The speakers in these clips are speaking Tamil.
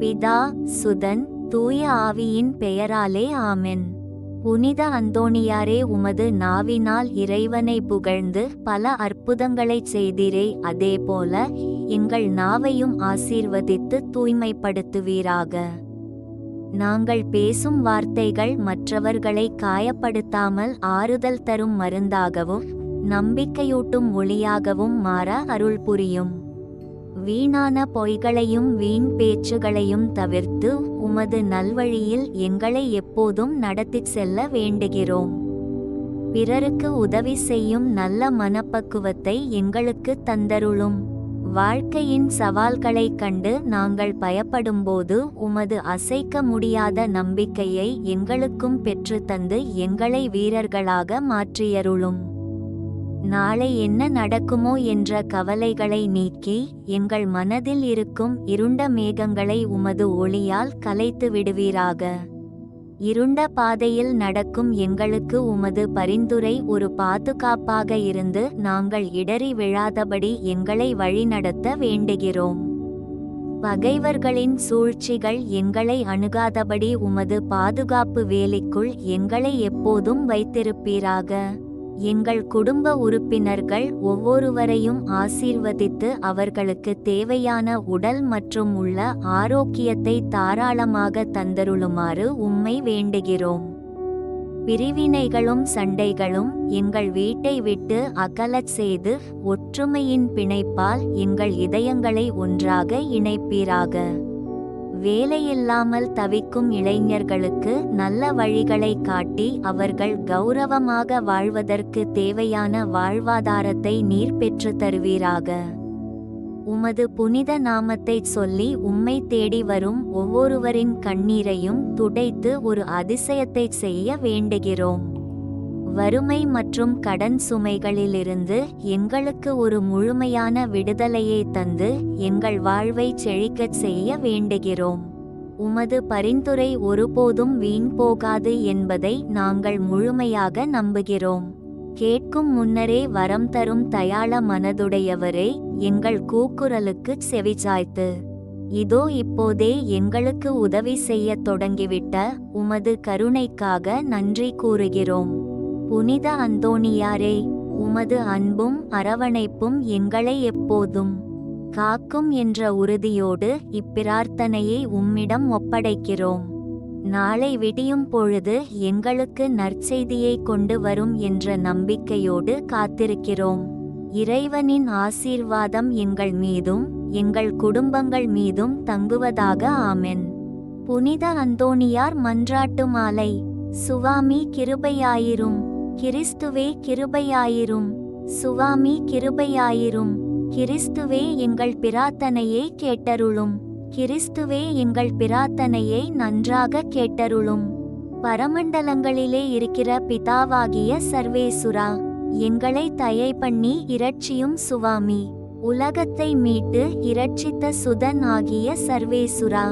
பிதா சுதன் தூய ஆவியின் பெயராலே ஆமென். புனித அந்தோணியாரே உமது நாவினால் இறைவனை புகழ்ந்து பல அற்புதங்களைச் செய்தீரே அதேபோல எங்கள் நாவையும் ஆசீர்வதித்து தூய்மைப்படுத்துவீராக. நாங்கள் பேசும் வார்த்தைகள் மற்றவர்களை காயப்படுத்தாமல் ஆறுதல் தரும் மருந்தாகவும் நம்பிக்கையூட்டும் ஒளியாகவும் மாற அருள் புரியும். வீணான பொய்களையும் வீண் பேச்சுகளையும் தவிர்த்து உமது நல்வழியில் எங்களை எப்போதும் நடத்திச் செல்ல வேண்டுகிறோம். பிறருக்கு உதவி செய்யும் நல்ல மனப்பக்குவத்தை எங்களுக்கு தந்தருளும். வாழ்க்கையின் சவால்களைக் கண்டு நாங்கள் பயப்படும்போது உமது அசைக்க முடியாத நம்பிக்கையை எங்களுக்கும் பெற்றுத்தந்து எங்களை வீரர்களாக மாற்றியருளும். நாளை என்ன நடக்குமோ என்ற கவலைகளை நீக்கி எங்கள் மனதில் இருக்கும் இருண்ட மேகங்களை உமது ஒளியால் கலைத்து விடுவீராக. இருண்ட பாதையில் நடக்கும் எங்களுக்கு உமது பரிந்துரை ஒரு பாதுகாப்பாக இருந்து நாங்கள் இடறி விழாதபடி எங்களை வழிநடத்த வேண்டுகிறோம். பகைவர்களின் சூழ்ச்சிகள் எங்களை அணுகாதபடி உமது பாதுகாப்பு வேலைக்குள் எங்களை எப்போதும் வைத்திருப்பீராக. எங்கள் குடும்ப உறுப்பினர்கள் ஒவ்வொருவரையும் ஆசீர்வதித்து அவர்களுக்கு தேவையான உடல் மற்றும் உள்ள ஆரோக்கியத்தை தாராளமாக தந்தருளுமாறு உம்மை வேண்டுகிறோம். பிரிவினைகளும் சண்டைகளும் எங்கள் வீட்டை விட்டு அகலச் செய்து ஒற்றுமையின் பிணைப்பால் எங்கள் இதயங்களை ஒன்றாக இணைப்பீராக. வேலையில்லாமல் தவிக்கும் இளைஞர்களுக்கு நல்ல வழிகளை காட்டி அவர்கள் கௌரவமாக வாழ்வதற்கு தேவையான வாழ்வாதாரத்தை நீர் பெற்று தருவீராக. உமது புனித நாமத்தைச் சொல்லி உம்மை தேடி வரும் ஒவ்வொருவரின் கண்ணீரையும் துடைத்து ஒரு அதிசயத்தைச் செய்ய வேண்டுகிறோம். வறுமை மற்றும் கடன் சுமைகளிலிருந்து எங்களுக்கு ஒரு முழுமையான விடுதலையை தந்து எங்கள் வாழ்வை செழிக்கச் செய்ய வேண்டுகிறோம். உமது பரிந்துரை ஒருபோதும் வீண் போகாது என்பதை நாங்கள் முழுமையாக நம்புகிறோம். கேட்கும் முன்னரே வரம் தரும் தயாள மனதுடையவரே எங்கள் கூக்குரலுக்குச் செவிசாய்த்து. இதோ இப்போதே எங்களுக்கு உதவி செய்யத் தொடங்கிவிட்ட உமது கருணைக்காக நன்றி கூறுகிறோம். புனித அந்தோணியாரே உமது அன்பும் அரவணைப்பும் எங்களை எப்போதும் காக்கும் என்ற உறுதியோடு இப்பிரார்த்தனையை உம்மிடம் ஒப்படைக்கிறோம். நாளை விடியும் பொழுது எங்களுக்கு நற்செய்தியை கொண்டு வரும் என்ற நம்பிக்கையோடு காத்திருக்கிறோம். இறைவனின் ஆசீர்வாதம் எங்கள் மீதும் எங்கள் குடும்பங்கள் மீதும் தங்குவதாக ஆமென். புனித அந்தோணியார் மன்றாட்டு மாலை. சுவாமி கிருபையாயிரும். கிறிஸ்துவே கிருபையாயிரும். சுவாமி கிருபையாயிரும். கிறிஸ்துவே எங்கள் பிரார்த்தனையை கேட்டருளும். கிறிஸ்துவே எங்கள் பிரார்த்தனையை நன்றாக கேட்டருளும். பரமண்டலங்களிலே இருக்கிற பிதாவாகிய சர்வேசுரா எங்களை தயை பண்ணி இரட்சியும் சுவாமி. உலகத்தை மீட்டு இரட்சித்த சுதன் ஆகிய சர்வேசுரா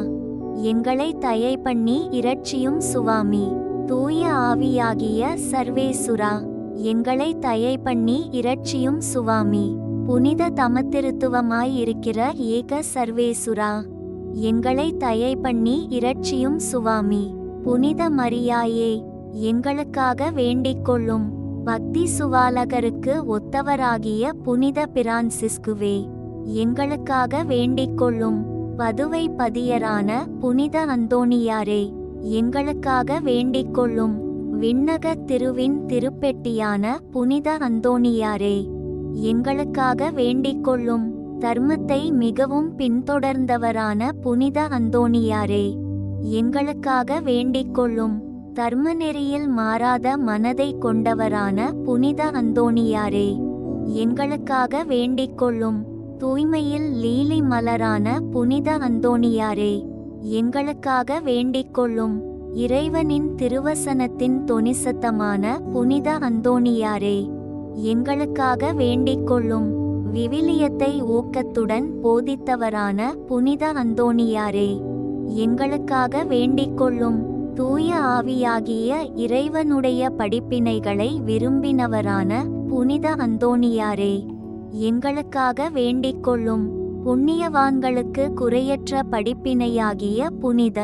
எங்களை தயை பண்ணி இரட்சியும் சுவாமி. தூய ஆவியாகிய சர்வேசுரா எங்களை தயை பண்ணி இரட்சியும் சுவாமி. புனித தமத்திருத்துவமாய் இருக்கிற ஏக சர்வேசுரா எங்களை தயை பண்ணி இரட்சியும் சுவாமி. புனித மரியாயே எங்களுக்காக வேண்டிக் கொள்ளும் பக்தி சுவாலகருக்கு ஒத்தவராகிய புனித பிரான்சிஸ்குவே எங்களுக்காக வேண்டிக் கொள்ளும் பதுவை பதியரான புனித அந்தோணியாரே. எங்களுக்காக வேண்டிக் கொள்ளும் விண்ணக திருவின் திருப்பெட்டியான புனித அந்தோணியாரே எங்களுக்காக வேண்டிக் கொள்ளும் தர்மத்தை மிகவும் பின்தொடர்ந்தவரான புனித அந்தோணியாரே எங்களுக்காக வேண்டிக் கொள்ளும் தர்மநெறியில் மாறாத மனதை கொண்டவரான புனித அந்தோணியாரே எங்களுக்காக வேண்டிக் கொள்ளும் தூய்மையில் லீலி மலரான புனித அந்தோணியாரே. எங்களுக்காக வேண்டிக் கொள்ளும் இறைவனின் திருவசனத்தின் தொனிசத்தமான புனித அந்தோணியாரே எங்களுக்காக வேண்டிக் கொள்ளும் விவிலியத்தை ஊக்கத்துடன் போதித்தவரான புனித அந்தோணியாரே எங்களுக்காக வேண்டிக் கொள்ளும் தூய ஆவியாகிய இறைவனுடைய படிப்பினைகளை விரும்பினவரான புனித அந்தோணியாரே எங்களுக்காக வேண்டிக் கொள்ளும் புண்ணியவான்களுக்கு குறையற்ற படிப்பினையாகிய புனித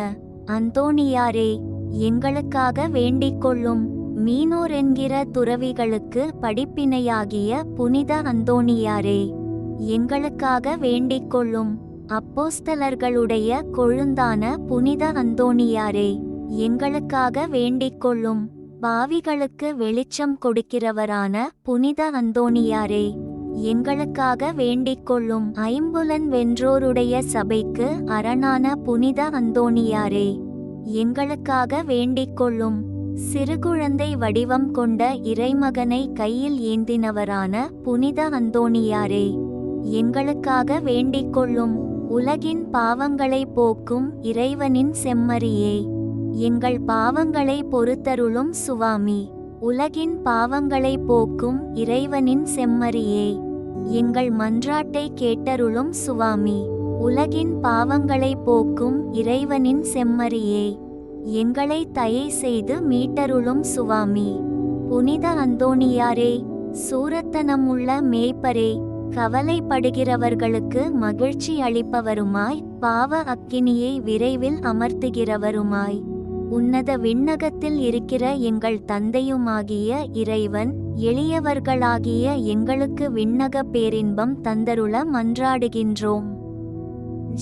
அந்தோணியாரே எங்களுக்காக வேண்டிக்கொள்ளும் மீனோர் என்கிற துறவிகளுக்கு படிப்பினையாகிய புனித அந்தோணியாரே எங்களுக்காக வேண்டிக்கொள்ளும் அப்போஸ்தலர்களுடைய கொழுந்தான புனித அந்தோணியாரே எங்களுக்காக வேண்டிக்கொள்ளும் பாவிகளுக்கு வெளிச்சம் கொடுக்கிறவரான புனித அந்தோணியாரே. எங்களுக்காக வேண்டிக் கொள்ளும் ஐம்புலன் வென்றோருடைய சபைக்கு அரணான புனித அந்தோணியாரே எங்களுக்காக வேண்டிக் கொள்ளும் சிறுகுழந்தை வடிவம் கொண்ட இறைமகனை கையில் ஏந்தினவரான புனித அந்தோணியாரே எங்களுக்காக வேண்டிக் கொள்ளும் உலகின் பாவங்களை போக்கும் இறைவனின் செம்மறியே எங்கள் பாவங்களை பொறுத்தருளும் சுவாமி உலகின் பாவங்களை போக்கும் இறைவனின் செம்மறியே. எங்கள் மன்றாட்டை கேட்டருளும் சுவாமி. உலகின் பாவங்களை போக்கும் இறைவனின் செம்மறியே. எங்களை தயை செய்து மீட்டருளும் சுவாமி. புனித அந்தோணியாரே சூரத்தனமுள்ள மேய்ப்பரே கவலைப்படுகிறவர்களுக்கு மகிழ்ச்சி அளிப்பவருமாய் பாவ அக்கினியை விரைவில் அமர்த்துகிறவருமாய். உன்னத விண்ணகத்தில் இருக்கிற எங்கள் தந்தையுமாகிய இறைவன் எளியவர்களாகிய எங்களுக்கு விண்ணக பேரின்பம் தந்தருள மன்றாடுகின்றோம்.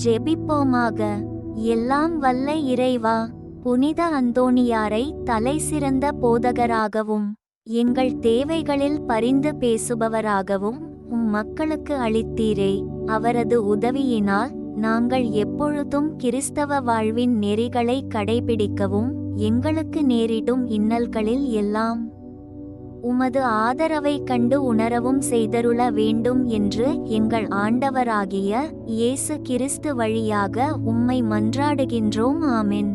ஜெபிப்போமாக. எல்லாம் வல்ல இறைவா புனித அந்தோணியாரை தலை சிறந்த போதகராகவும் எங்கள் தேவைகளில் பரிந்து பேசுபவராகவும் உம் மக்களுக்கு அளித்தீரே. அவரது உதவியினால் நாங்கள் எப்பொழுதும் கிறிஸ்தவ வாழ்வின் நெறிகளை கடைபிடிக்கவும் எங்களுக்கு நேரிடும் இன்னல்களில் எல்லாம் உமது ஆதரவை கண்டு உணரவும் செய்தருள வேண்டும் என்று எங்கள் ஆண்டவராகிய இயேசு கிறிஸ்து வழியாக உம்மை மன்றாடுகின்றோம். ஆமென்.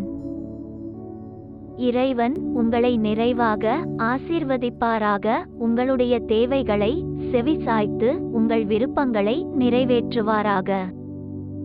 இறைவன் உங்களை நிறைவாக ஆசீர்வதிப்பாராக. உங்களுடைய தேவைகளை செவிசாய்த்து உங்கள் விருப்பங்களை நிறைவேற்றுவாராக.